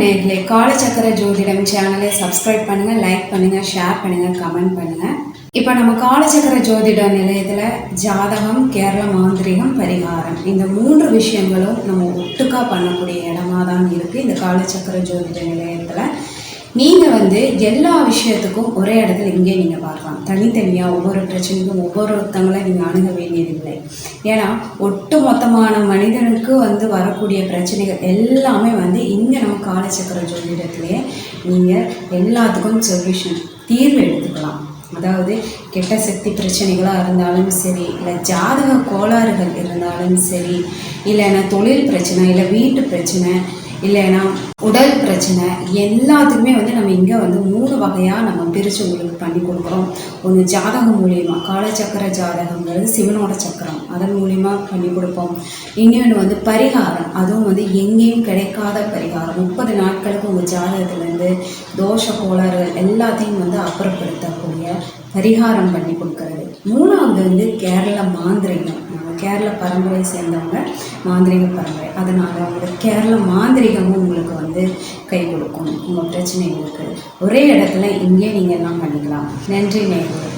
நேர்களே காலச்சக்கர ஜோதிடம் சேனலை சப்ஸ்கிரைப் பண்ணுங்க லைக் பண்ணுங்க ஷேர் பண்ணுங்க கமெண்ட் பண்ணுங்க. இப்போ நம்ம காலச்சக்கர ஜோதிட நிலையத்தில் ஜாதகம் கேரள மாந்திரிகம் பரிகாரம். இந்த மூன்று விஷயங்களும் நம்ம ஒட்டுக்கா பண்ணக்கூடிய இடமா தான் இருக்குது இந்த காலச்சக்கர ஜோதிட நிலையத்தில். நீங்கள் வந்து எல்லா விஷயத்துக்கும் ஒரே இடத்துல இங்கே நீங்கள் பார்க்கலாம். தனித்தனியாக ஒவ்வொரு பிரச்சனைக்கும் ஒவ்வொருத்தங்களை நீங்கள் அணுக வேண்டியதில்லை. ஏன்னா ஒட்டு மொத்தமான மனிதனுக்கு வந்து வரக்கூடிய பிரச்சனைகள் எல்லாமே வந்து இங்கே நம்ம காலச்சக்கர ஜோதிடத்திலேயே நீங்கள் எல்லாத்துக்கும் சொல்யூஷன் தீர்வு எடுத்துக்கலாம். அதாவது கெட்ட சக்தி பிரச்சனைகளாக இருந்தாலும் சரி இல்லை ஜாதக கோளாறுகள் இருந்தாலும் சரி இல்லைன்னா தொழில் பிரச்சனை இல்லை வீட்டு பிரச்சனை இல்லைன்னா உடல் பிரச்சனை எல்லாத்துக்குமே வந்து நம்ம இங்கே வந்து மூணு வகையாக நம்ம பிரித்து உங்களுக்கு பண்ணி கொடுக்குறோம். ஒன்று ஜாதகம் மூலியமாக காலச்சக்கர ஜாதகங்கிறது சிவனோட சக்கரம். அதன் மூலியமாக பண்ணி கொடுப்போம். இன்னொன்று வந்து பரிகாரம். அதுவும் வந்து எங்கேயும் கிடைக்காத பரிகாரம். முப்பது நாட்களுக்கு உங்கள் ஜாதகத்துலேருந்து தோஷ கோளாறுகள் எல்லாத்தையும் வந்து அப்புறப்படுத்தக்கூடிய பரிகாரம் பண்ணி கொடுக்கறது. மூணாவது வந்து கேரள மாந்திரிகம். நம்ம கேரள பரம்பரையை சேர்ந்தவங்க மாந்திரிக பரம்பரை. அதனால் உங்களுக்கு கேரள மாந்திரிகமும் உங்களுக்கு வந்து கை கொடுக்கும். உங்கள் பிரச்சனைகளுக்கு. ஒரே இடத்துல இங்கே நீங்கள் எல்லாம் பண்ணிக்கலாம். நன்றி நேர்வு